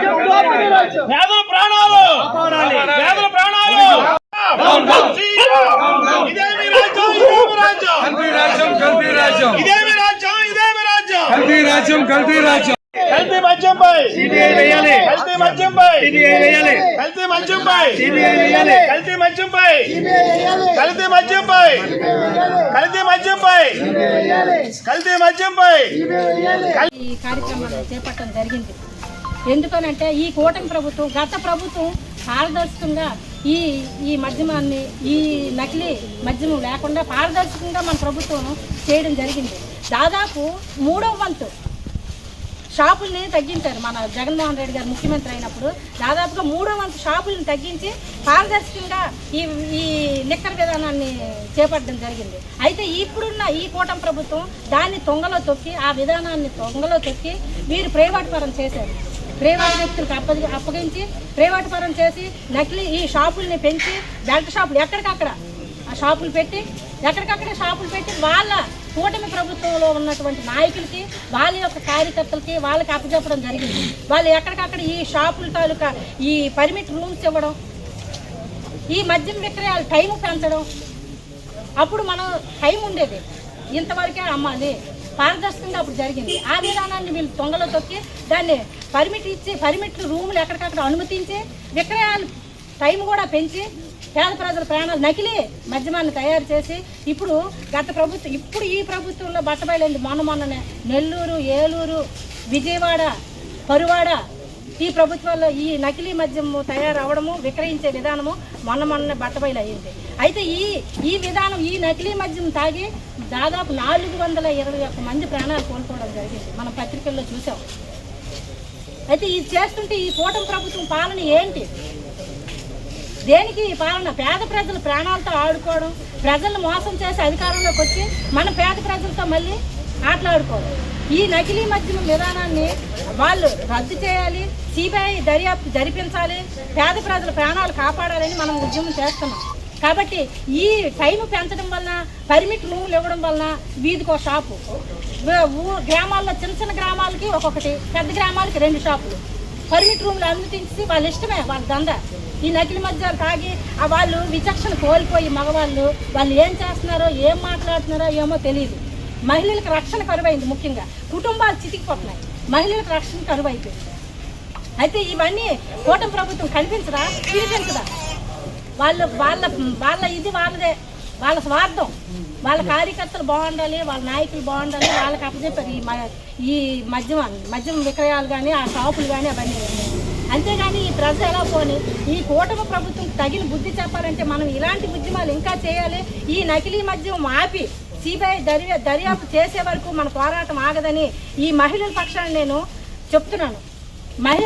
పేదల ప్రాణాలు! పేదల ప్రాణాలు! ఇదేమి రాజ్యం ఇదేమి రాజ్యం! కల్తీ రాజ్యం ఇదేమి రాజ్యం. ఇదేమి రాజ్యం కల్తీ రాజ్యం కల్తీ రాజ్యం. కల్తీ మద్యంపై కల్తీ మద్యంపై కల్తీ మద్యంపై కల్తీ మద్యంపై కల్తీ మద్యంపై కల్తీ మద్యంపై కల్తీ మద్యంపై ఈ కార్యక్రమాన్ని చేపట్టడం జరిగింది. ఎందుకనంటే ఈ కూటమి ప్రభుత్వం గత ప్రభుత్వం పారదర్శకంగా ఈ ఈ మద్యమాన్ని ఈ నకిలీ మద్యమం లేకుండా పారదర్శకంగా మన ప్రభుత్వం చేయడం జరిగింది. దాదాపు మూడవ వంతు షాపుల్ని తగ్గించారు మన జగన్మోహన్ రెడ్డి గారు ముఖ్యమంత్రి అయినప్పుడు. దాదాపుగా మూడో వంతు షాపులను తగ్గించి పారదర్శకంగా ఈ ఈ లిక్కర్ విధానాన్ని చేపట్టడం జరిగింది. అయితే ఇప్పుడున్న ఈ కూటమి ప్రభుత్వం దాన్ని తొంగలో తొక్కి ఆ విధానాన్ని తొంగలో తొక్కి వీరు ప్రైవేట్ పరం చేశారు. ప్రైవేట్ వ్యక్తులకు అప్పగి అప్పగించి ప్రైవేట్ పరం చేసి నకిలీ ఈ షాపుల్ని పెంచి బెల్ట్ షాపులు ఎక్కడికక్కడ ఆ షాపులు పెట్టి ఎక్కడికక్కడ షాపులు పెట్టి వాళ్ళ కూటమి ప్రభుత్వంలో ఉన్నటువంటి నాయకులకి వాళ్ళ యొక్క కార్యకర్తలకి వాళ్ళకి అప్పచెప్పడం జరిగింది. వాళ్ళు ఎక్కడికక్కడ ఈ షాపుల తాలూకా ఈ పర్మిట్ రూమ్స్ ఇవ్వడం ఈ మద్యం విక్రయాలు టైం పెంచడం అప్పుడు మనం టైం ఉండేది. ఇంతవరకే అమ్మాలి పారదర్శకంగా అప్పుడు జరిగింది. ఆ విధానాన్ని వీళ్ళు తొంగలో తొక్కి దాన్ని పర్మిట్ ఇచ్చి పర్మిట్లు రూములు ఎక్కడికక్కడ అనుమతించి విక్రయాలు టైం కూడా పెంచి పేద ప్రజల ప్రాణాలు నకిలీ మద్యమాన్ని తయారు చేసి ఇప్పుడు గత ప్రభుత్వం ఇప్పుడు ఈ ప్రభుత్వంలో బట్టబయలు మొన్న మొన్ననే నెల్లూరు ఏలూరు విజయవాడ పరువాడ ఈ ప్రభుత్వంలో ఈ నకిలీ మద్యము తయారవడము విక్రయించే విధానము మొన్న మొన్న బట్టబయలు అయ్యింది అయితే ఈ ఈ విధానం ఈ నకిలీ మద్యం తాగి దాదాపు నాలుగు వందల ఇరవై ఒక్క మంది ప్రాణాలు కోల్పోవడం జరిగింది. మనం పత్రికల్లో చూసాం. అయితే ఇది చేస్తుంటే ఈ కూటమి ప్రభుత్వం పాలన ఏంటి? దేనికి ఈ పాలన? పేద ప్రజల ప్రాణాలతో ఆడుకోవడం ప్రజలను మోసం చేసి అధికారంలోకి వచ్చి మన పేద ప్రజలతో మళ్ళీ ఆటలాడుకోవడం ఈ నకిలీ మద్యం విధానాన్ని వాళ్ళు రద్దు చేయాలి సిబిఐ దర్యాప్తు జరిపించాలి పేద ప్రజల ప్రాణాలు కాపాడాలని మనం ఉద్యమం చేస్తున్నాం. కాబట్టి ఈ టైం పెంచడం వలన పర్మిట్ రూములు ఇవ్వడం వలన వీధికి ఒక షాపు. ఊ- గ్రామాల్లో చిన్న చిన్న గ్రామాలకి ఒక్కొక్కటి పెద్ద గ్రామాలకి రెండు షాపులు. పర్మిట్ రూమ్లు అనుమతించి వాళ్ళ ఇష్టమే వాళ్ళ దంద. ఈ నకిలీ మద్యాలు తాగి వాళ్ళు విచక్షణ కోల్పోయి మగవాళ్ళు వాళ్ళు ఏం చేస్తున్నారో ఏం మాట్లాడుతున్నారో ఏమో తెలియదు మహిళలకు రక్షణ కరువైంది ముఖ్యంగా. కుటుంబాలు చితికిపోతున్నాయి. మహిళలకు రక్షణ కరువైపోయింది. అయితే ఇవన్నీ కూటమి ప్రభుత్వం కనిపించదా? కనిపించదా? వాళ్ళ వాళ్ళ వాళ్ళ ఇది వాళ్ళదే. వాళ్ళ స్వార్థం. వాళ్ళ కార్యకర్తలు బాగుండాలి వాళ్ళ నాయకులు బాగుండాలి వాళ్ళకి అప్పచెప్పారు ఈ ఈ మద్యం మద్యం విక్రయాలు కానీ ఆ షాపులు కానీ అవన్నీ. అంతేగాని ఈ ప్రజలు ఎలా పోని? ఈ కూటమి ప్రభుత్వం తగిన బుద్ధి చెప్పాలంటే మనం ఇలాంటి ఉద్యమాలు ఇంకా చేయాలి. ఈ నకిలీ మద్యం ఆపి సిబిఐ దర్యా దర్యాప్తు చేసే వరకు మన పోరాటం ఆగదని ఈ మహిళల పక్షాన్ని నేను చెప్తున్నాను. మహిళ